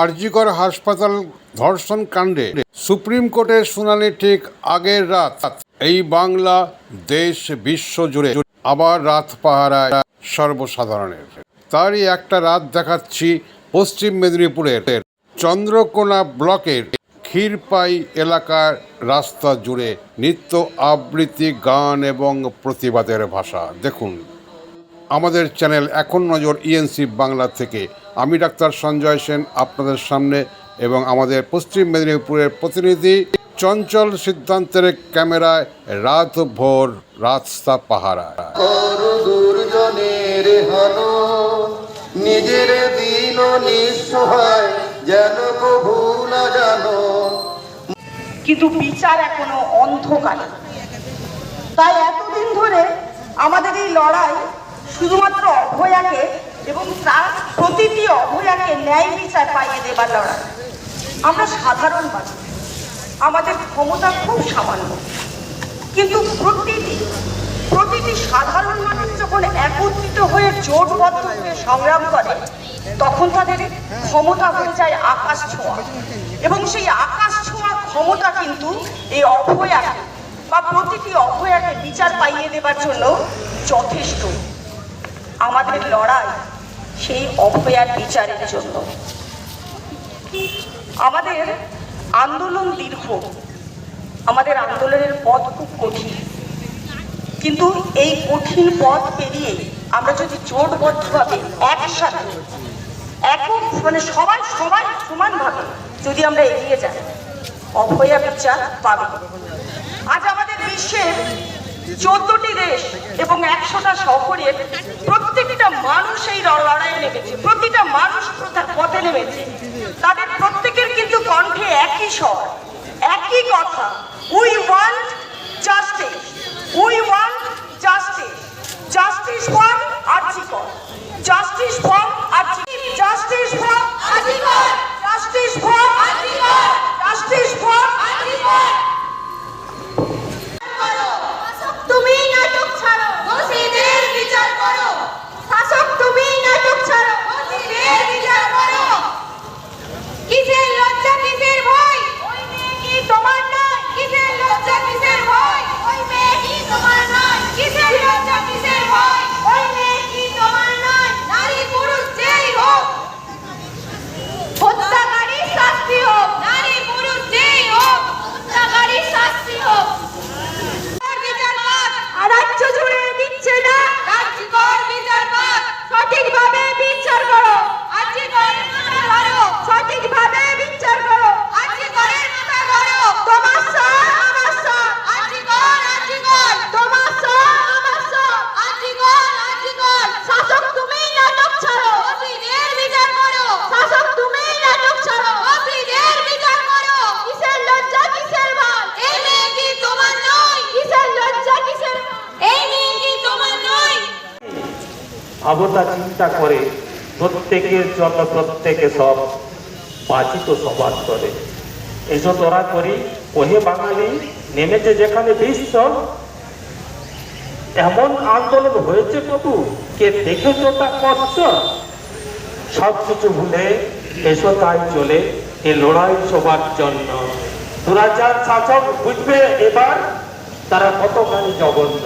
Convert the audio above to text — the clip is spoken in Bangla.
আরজিকর হাসপাতাল ধর্ষণ কাণ্ডে সুপ্রিম কোর্টের শুনানি ঠিক আগের রাত। এই বাংলা দেশ বিশ্ব জুড়ে আবার রাত পাহারায় সর্বসাধারণের। তারই একটা রাত দেখাচ্ছি পশ্চিম মেদিনীপুরের। চন্দ্রকোনা ব্লকের ক্ষীরপাই এলাকার রাস্তা জুড়ে নিত্য আবৃত্তি, গান এবং প্রতিবাদের ভাষা। দেখুন। আমাদের চ্যানেল এখন নজর ইএনসি বাংলা থেকে। আমি ডাক্তার সঞ্জয় সেন আপনাদের সামনে এবং আমাদের পশ্চিম মেদিনীপুরের প্রতিনিধি চঞ্চল সিদ্ধান্তের ক্যামেরায় রাত ভোর রাস্তা পাহারা। নিজের দিন নিঃসহায় যেন কভু না জানো। কিন্তু বিচার এখনও অন্ধকারে। তাই এতদিন ধরে আমাদের এই লড়াই শুধুমাত্র অভয়াকে এবং তার প্রতিটি অভয়াকে ন্যায় বিচার পাইয়ে দেবার লড়াই। আমরা সাধারণ মানুষ। আমাদের ক্ষমতা খুব সামান্য। কিন্তু প্রতিটি প্রতিটি সাধারণ মানুষ যখন একত্রিত হয়ে জোটবদ্ধ হয়ে সংগ্রাম করে, তখন তাদের ক্ষমতা হয়ে যায় আকাশ ছোঁয়া। এবং সেই আকাশ ছোঁয়া ক্ষমতা কিন্তু এই অভয়াকে বা প্রতিটি অভয়াকে বিচার পাইয়ে দেবার জন্য যথেষ্ট। আমাদের লড়াই সেই অভয়ার বিচারের জন্য। আমাদের আন্দোলন দীর্ঘ। আমাদের আন্দোলনের পথ খুব কঠিন। কিন্তু এই কঠিন পথ পেরিয়ে আমরা যদি জোটবদ্ধভাবে একসাথে, একক মানে সবাই সবাই সমানভাবে যদি আমরা এগিয়ে যাই, অভয়া বিচার পাবে। আজ আমাদের বিশ্বের চোদ্দটি দেশ এবং একশোটা শহরের প্রত্যেকটা মানুষ এই লড়াইয়ে নেমেছে। প্রতিটা মানুষ পথে নেমেছে। তাদের প্রত্যেকের কিন্তু কণ্ঠে একই স্বর, একই কথা। উই ওয়ান্ট জাস্টিস আবতা চিন্তা করে প্রত্যেকের জন্য প্রত্যেকে সব বাঁচিত সবার করে। এসো তোরা করি, ওহে বাঙালি, নেমেছে যেখানে বিশ্ব। এমন আন্দোলন হয়েছে কবু কে দেখেছ তা কষ্ট? সব কিছু ভুলে এসো তাই চলে, এ লড়াই সবার জন্য। তোরা দুরাচার শাসক বুঝবে এবার, তারা কতখানি জঘন্য।